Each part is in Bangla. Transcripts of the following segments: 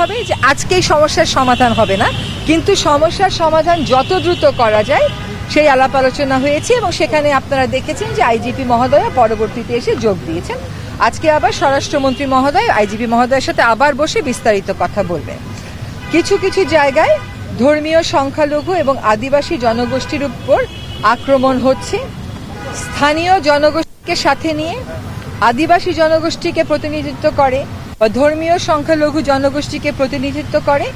হবে যে আজকেই সমস্যার সমাধান হবে না। কিন্তু সমস্যার সমাধান যত দ্রুত করা যায়, সেই আলাপ আলোচনা হয়েছে এবং সেখানে আপনারা দেখেছেন যে আইজিপি মহোদয়া পরবর্তীতে এসে যোগ দিয়েছেন। আজকে আবার স্বরাষ্ট্রমন্ত্রী মহোদয় আইজিপি মহোদয়ের সাথে আবার বসে বিস্তারিত কথা বলবেন। কিছু কিছু জায়গায় ধর্মীয় সংখ্যালঘু এবং আদিবাসী জনগোষ্ঠীর উপর আক্রমণ হচ্ছে। স্থানীয় জনগোষ্ঠীকে সাথে নিয়ে আদিবাসী জনগোষ্ঠীকে প্রতিনিধিত্ব করে। বা ধর্মীয় সংখ্যালঘু জনগোষ্ঠীকে প্রতিনিধিত্ব করে,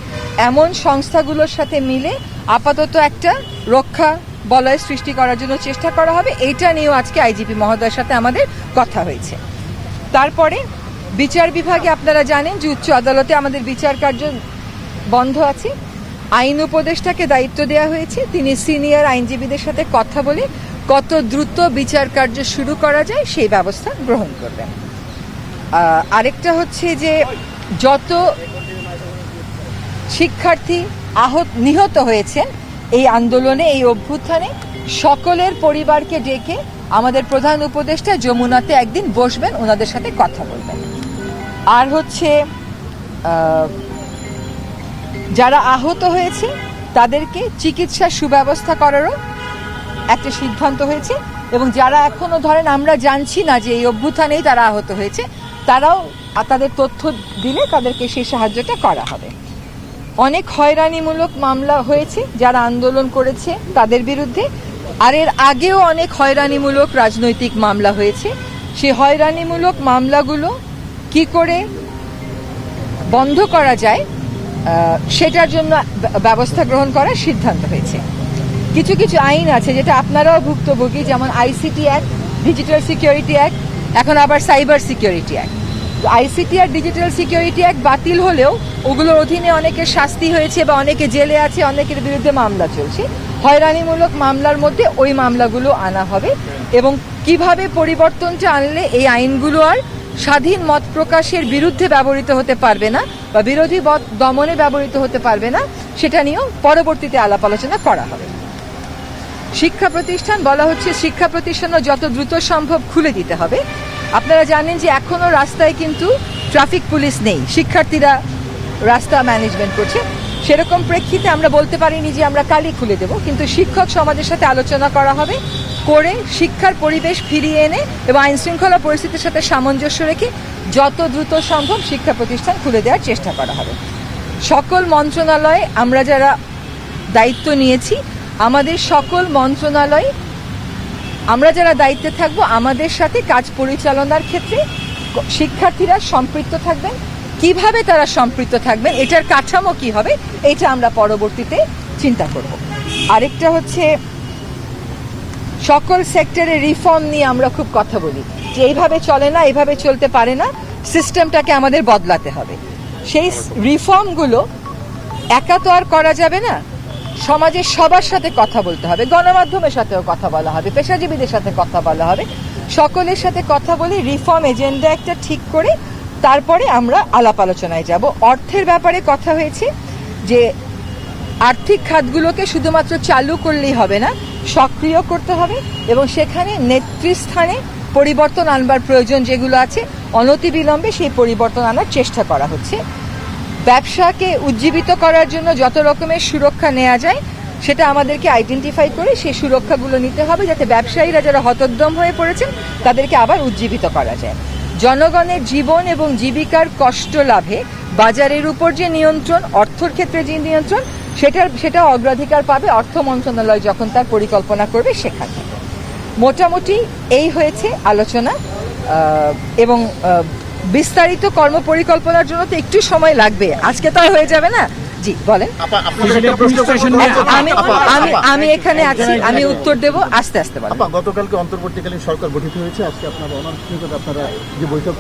এমন সংস্থাগুলোর সাথে মিলে আপাতত একটা রক্ষা বলয় সৃষ্টি করার জন্য চেষ্টা করা হবে। এইটা নিয়েও আজকে আইজিপি মহোদয়ের সাথে আমাদের কথা হয়েছে। তারপরে বিচার বিভাগে আপনারা জানেন যে উচ্চ আদালতে আমাদের বিচার কার্য বন্ধ আছে। আইন উপদেষ্টাকে দায়িত্ব দেওয়া হয়েছে। তিনি সিনিয়র আইনজীবীদের সাথে কথা বলে কত দ্রুত বিচার কার্য শুরু করা যায় সেই ব্যবস্থা গ্রহণ করবেন। আরেকটা হচ্ছে যে যত শিক্ষার্থী আহত, নিহত হয়েছেন এই আন্দোলনে, এই অভ্যুত্থানে, সকলের পরিবারকে ডেকে আমাদের প্রধান উপদেষ্টা যমুনাতে একদিন বসবেন, ওনাদের সাথে কথা বলবেন। আর হচ্ছে যারা আহত হয়েছে, তাদেরকে চিকিৎসার সুব্যবস্থা করারও একটা সিদ্ধান্ত হয়েছে। এবং যারা এখনও ধরেন আমরা জানছি না যে এই অভ্যুত্থানেই তারা আহত হয়েছে তারাও তাদের তথ্য দিলে তাদেরকে সেই সাহায্যটা করা হবে। অনেক হয়রানিমূলক মামলা হয়েছে, যারা আন্দোলন করেছে তাদের বিরুদ্ধে। আর এর আগেও অনেক হয়রানিমূলক রাজনৈতিক মামলা হয়েছে। সেই হয়রানিমূলক মামলাগুলো কি করে বন্ধ করা যায় সেটার জন্য ব্যবস্থা গ্রহণ করার সিদ্ধান্ত হয়েছে। কিছু কিছু আইন আছে যেটা আপনারাও ভুক্তভোগী, যেমন ICT act, digital security act এখন আবার সাইবার সিকিউরিটি অ্যাক্ট। আইসিটি আর ডিজিটাল সিকিউরিটি অ্যাক্ট বাতিল হলেও ওগুলোর অধীনে অনেকের শাস্তি হয়েছে বা অনেকে জেলে আছে, অনেকের বিরুদ্ধে মামলা চলছে। হয়রানিমূলক মামলার মধ্যে ওই মামলাগুলো আনা হবে এবং কীভাবে পরিবর্তনটা আনলে এই আইনগুলো আর স্বাধীন মত প্রকাশের বিরুদ্ধে ব্যবহৃত হতে পারবে না বা বিরোধী দমনে ব্যবহৃত হতে পারবে না, সেটা নিয়েও পরবর্তীতে আলাপ আলোচনা করা হবে। শিক্ষা প্রতিষ্ঠান বলা হচ্ছে শিক্ষা প্রতিষ্ঠানও যত দ্রুত সম্ভব খুলে দিতে হবে। আপনারা জানেন যে এখনও রাস্তায় কিন্তু ট্রাফিক পুলিশ নেই। শিক্ষার্থীরা রাস্তা ম্যানেজমেন্ট করছে। সেরকম প্রেক্ষিতে আমরা বলতে পারিনি যে আমরা কালই খুলে দেব, কিন্তু শিক্ষক সমাজের সাথে আলোচনা করা হবে, করে শিক্ষার পরিবেশ ফিরিয়ে এনে এবং আইন শৃঙ্খলা পরিস্থিতির সাথে সামঞ্জস্য রেখে যত দ্রুত সম্ভব শিক্ষা প্রতিষ্ঠান খুলে দেওয়ার চেষ্টা করা হবে। সকল মন্ত্রণালয়ে, আমরা যারা দায়িত্ব নিয়েছি আমাদের সকল মন্ত্রণালয়, আমরা যারা দায়িত্বে থাকব, আমাদের সাথে কাজ পরিচালনার ক্ষেত্রে শিক্ষার্থীরা সম্পৃক্ত থাকবেন। কীভাবে তারা সম্পৃক্ত থাকবেন, এটার কাঠামো কি হবে, এটা আমরা পরবর্তীতে চিন্তা করব। আরেকটা হচ্ছে, সকল সেক্টরে রিফর্ম নিয়ে আমরা খুব কথা বলি, যে এইভাবে চলে না, এইভাবে চলতে পারে না, সিস্টেমটাকে আমাদের বদলাতে হবে। সেই রিফর্মগুলো একা তো আর করা যাবে না সমাজের সবার সাথে কথা বলতে হবে। গণমাধ্যমের সাথেও কথা বলা হবে, পেশাজীবীদের সাথে কথা বলা হবে। সকলের সাথে কথা বলে রিফর্ম এজেন্ডা একটা ঠিক করে তারপরে আমরা আলাপ আলোচনায় যাব। অর্থের ব্যাপারে কথা হয়েছে যে আর্থিক খাতগুলোকে শুধুমাত্র চালু করলেই হবে না, সক্রিয় করতে হবে এবং সেখানে নেতৃস্থানে পরিবর্তন আনবার প্রয়োজন যেগুলো আছে, অনতিবিলম্বে সেই পরিবর্তন আনার চেষ্টা করা হচ্ছে। ব্যবসাকে উজ্জীবিত করার জন্য যত রকমের সুরক্ষা নেওয়া যায়, সেটা আমাদেরকে আইডেন্টিফাই করে সেই সুরক্ষাগুলো নিতে হবে যাতে ব্যবসায়ীরা যারা হতোদ্যম হয়ে পড়েছেন, তাদেরকে আবার উজ্জীবিত করা যায়। জনগণের জীবন এবং জীবিকার কষ্ট লাভে বাজারের উপর যে নিয়ন্ত্রণ, অর্থর ক্ষেত্রে যে নিয়ন্ত্রণ, সেটার সেটা অগ্রাধিকার পাবে অর্থ মন্ত্রণালয় যখন তার পরিকল্পনা করবে সেখান মোটামুটি এই হয়েছে আলোচনা এবং বিস্তারিত কর্ম পরিকল্পনার জন্য তো একটু সময় লাগবে। আজকে তো আর হয়ে যাবে না? জি বলেন। আমি আমি আমি এখানে আছি আমি উত্তর দেব আস্তে আস্তে গতকালকে অন্তর্বর্তীকালীন সরকার গঠিত হয়েছে আজকে আপনারা আপনারা যে বৈঠক